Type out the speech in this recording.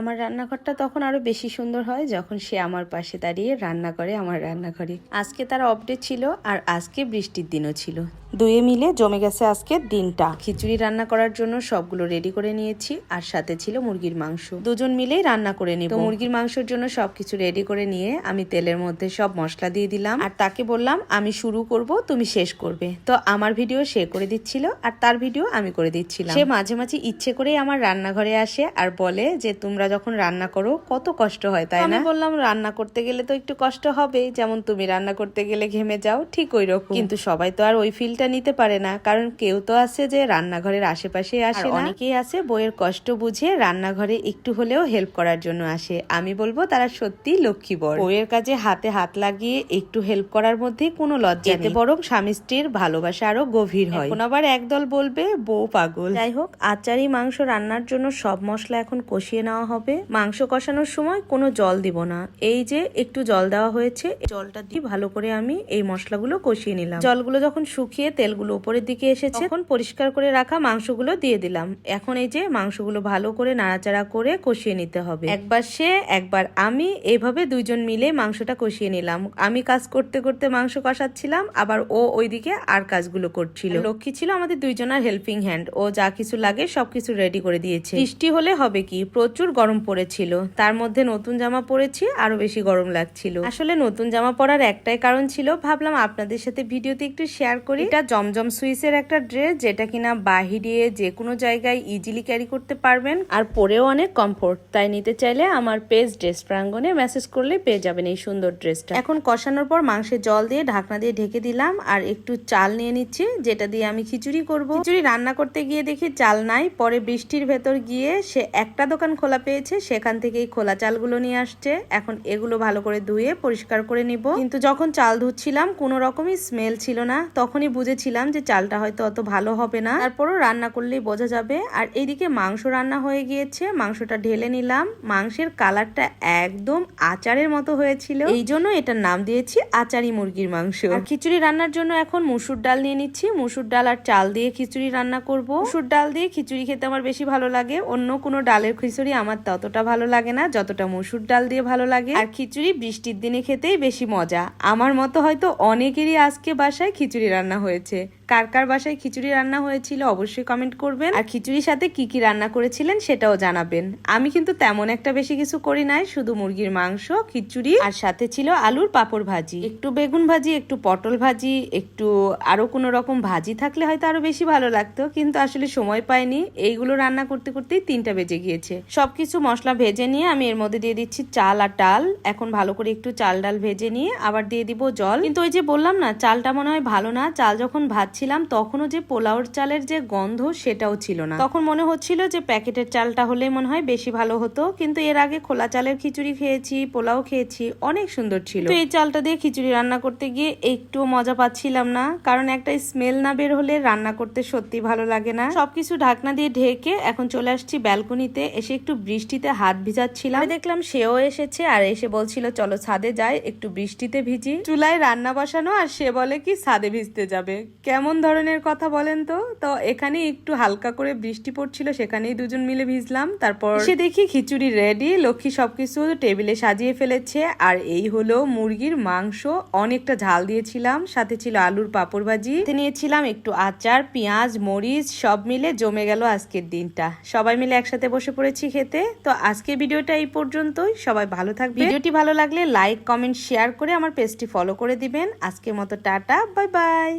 আমার রান্নাঘরটা তখন আরও বেশি সুন্দর হয় যখন সে আমার পাশে দাঁড়িয়ে রান্না করে আমার রান্নাঘরে। আজকে তার অপডেট ছিল আর আজকে বৃষ্টির দিনও ছিল। দুয়ে মিলে জমে গেছে আজকে দিনটা। খিচুড়ি রান্না করার জন্য সবগুলো রেডি করে নিয়েছি আর সাথে ছিল মুরগির মাংস। দুজন মিলেই রান্না করে নিব। মুরগির মাংসের জন্য সবকিছু রেডি করে নিয়ে আমি তেলের মধ্যে সব মশলা দিয়ে দিলাম। আর তাকে বললাম, আমি শুরু করব, তুমি শেষ করবে। তো আমার ভিডিও সে করে দিচ্ছিল আর তার ভিডিও আমি করে দিচ্ছিলাম। সে মাঝে মাঝে ইচ্ছে করেই আমার রান্নাঘরে আসে আর বলে যে, তোমরা যখন রান্না করো কত কষ্ট হয় তাই না? বললাম রান্না করতে গেলে তো একটু কষ্ট হবে যেমন তুমি রান্না করতে গেলে ঘেমে যাও ঠিক ওই রকম কিন্তু সবাই তো আর ওই ফিলটা নিতে পারে না কারণ কেউ তো আছে যে রান্নাঘরের আশেপাশে আসে অনেকেই আছে বইয়ের কষ্ট বুঝে রান্নাঘরে একটু হলেও হেল্প করার জন্য আসে। আমি বলব তারা সত্যি লক্ষ্মী বর। বইয়ের কাজে হাতে হাত লাগিয়ে একটু হেল্প করার মধ্যে কোনো লজ্জা নেই। বরং স্বামী স্ত্রীর ভালোবাসা আরও গভীর হয়। এখন আবার একদল বলবে বউ পাগল। যাই হোক আচারি মাংস রান্নার জন্য সব মশলা এখন কষিয়ে নেওয়া হবে। মাংস কষানোর সময় কোনো জল দিব না। এই যে একটু জল দেওয়া হয়েছে জলটা দিয়ে ভালো করে আমি এই মশলাগুলো কষিয়ে নিলাম। জলগুলো যখন শুকিয়ে তেলগুলো উপরের দিকে এসেছে, তখন পরিষ্কার করে রাখা মাংসগুলো দিয়ে দিলাম। এখন এই যে মাংসগুলো ভালো করে নাড়াচাড়া করে কষিয়ে নিতে হবে। একবার সে, একবার আমি এইভাবে দুইজন মিলে মাংসটা কষিয়ে নিলাম। আমি কাজ করতে করতে মাংস কষাচ্ছিলাম, আবার ও ওইদিকে আর কাজগুলো করছিল। লক্ষ্মী ছিল আমাদের দুইজনের হেল্পিং হ্যান্ড ও যা কিছু লাগে সবকিছু রেডি করে দিয়েছে। বৃষ্টি হলে হবে কি? প্রচুর গরম পড়েছিল। তার মধ্যে নতুন জামা পরেছি, আরও বেশি গরম লাগছিল। আসলে নতুন জামা পরার একটাই কারণ ছিল, ভাবলাম আপনাদের সাথে ভিডিওতে একটু শেয়ার করি। এটা জমজম সুইসের একটা ড্রেস, যেটা কিনা বাহিরে যে কোনো জায়গায় ইজিলি ক্যারি করতে পারবেন। আর পরেও অনেক কমফোর্ট তাই নিতে চাইলে আমার পেজ ড্রেস প্রাঙ্গনে মেসেজ করলে পেয়ে যাবেন এই সুন্দর ড্রেসটা। এখন কষানোর পর মাংসের জল দিয়ে ঢাকনা দিয়ে ঢেকে দিলাম, আর একটু চাল নিয়ে নিচ্ছি, যেটা দিয়ে আমি খিচুড়ি করব। খিচুড়ি রান্না করতে গিয়ে দেখি চাল নাই, পরে বৃষ্টির ভেতর গিয়ে সে একটা দোকান খোলা পেয়েছে, সেখান থেকেই খোলা চালগুলো নিয়ে আসছে। এখন এগুলো ভালো করে ধুয়ে পরিষ্কার করে নিব। কিন্তু যখন চাল ধুচ্ছিলাম, কোনো রকমই স্মেল ছিল না। তখনই বুঝেছিলাম যে চালটা হয়তো অত ভালো হবে না। তারপরও রান্না করলেই বোঝা যাবে। আর এইদিকে মাংস রান্না হয়ে গিয়েছে। মাংসটা ঢেলে নিলাম। মাংসের কালারটা একদম আচারের মতো হয়েছিল। এই জন্য এটার নাম দিয়েছি আচারি মুরগির মাংস। আর খিচুড়ি রান্নার জন্য এখন মুসুর ডাল নিয়ে নিচ্ছি। মুসুর ডাল আর চাল দিয়ে খিচুড়ি রান্না করব। মুসুর ডাল দিয়ে খিচুড়ি খেতে আমার বেশি ভালো লাগে। অন্য কোনো ডালের খিচুড়ি আমার ততটা ভালো লাগে না, যতটা মসুর ডাল দিয়ে ভালো লাগে। আর খিচুড়ি বৃষ্টির দিনে খেতেই বেশি মজা। আমার মতো হয়তো অনেকেরই আজকে বাসায় খিচুড়ি রান্না হয়েছে। কার কার বাসায় খিচুড়ি রান্না হয়েছিল অবশ্যই কমেন্ট করবেন। আর খিচুড়ির সাথে কি কি রান্না করেছিলেন সেটাও জানাবেন। আমি কিন্তু তেমন একটা বেশি কিছু করি নাই, শুধু মুরগির মাংস, খিচুড়ি, আর সাথে ছিল আলুর পাপড় ভাজি। একটু বেগুন ভাজি, একটু পটল ভাজি, একটু আরও কোনো রকম ভাজি থাকলে হয়তো আরও বেশি ভালো লাগতো, কিন্তু আসলে সময় পাইনি। এইগুলো রান্না করতে করতেই তিনটা বেজে গিয়েছে। সবকিছু মশলা ভেজে নিয়ে আমি এর মধ্যে দিয়ে দিচ্ছি চাল আর ডাল। এখন ভালো করে একটু চাল ডাল ভেজে নিয়ে আবার দিয়ে দিব জল। কিন্তু ওই যে বললাম না, চালটা মনে হয় ভালো না, চাল যখন ভাজছিলাম তখনও যে পোলাওর চালের যে গন্ধ সেটাও ছিল না। তখন মনে হচ্ছিল যে প্যাকেটের চালটা হলে মনে হয় বেশি ভালো হতো, কিন্তু এর আগে খোলা চালের খিচুড়ি খেয়েছি, পোলাও খেয়েছি, অনেক সুন্দর ছিল। তো এই চালটা দিয়ে খিচুড়ি রান্না করতে গিয়ে একটু মজা পাচ্ছিলাম না, কারণ একটা স্মেল না বের হলে রান্না করতে সত্যি ভালো লাগে না। সবকিছু ঢাকনা দিয়ে ঢেকে এখন চলে আসছি ব্যালকনিতে, এসে একটু বৃষ্টিতে হাত ভিজাচ্ছিলাম। দেখলাম সেও এসেছে আর এসে বলছিল, চলো ছাদে যাই, একটু বৃষ্টিতে ভিজি। চুলায় রান্না বসানো আর সে বলে কি, ছাদে ভিজতে যাবে। কেমন ধরনের কথা বলেন তো? তো এখানে একটু হালকা করে বৃষ্টি পড়ছিল, সেখানেই দুজন মিলে ভিজলাম। তারপর সে দেখি খিচুড়ি রেডি লক্ষ্মী সবকিছু টেবিলে সাজিয়ে ফেলেছে। আর এই হলো মুরগির মাংস। অনেকটা ঝাল দিয়েছিলাম, সাথে ছিল আলুর পাপড় ভাজি। নিয়েছিলাম একটু আচার, পেঁয়াজ, মরিচ, সব মিলে জমে গেল আজকের দিনটা। সবাই মিলে একসাথে বসে পড়েছি খেতে। তো আজকের ভিডিওটা এই পর্যন্তই। সবাই ভালো থাকবে ভিডিওটি ভালো লাগলে লাইক কমেন্ট শেয়ার করে আমার পেজটি ফলো করে দিবেন। আজকের মতো টাটা বাই বাই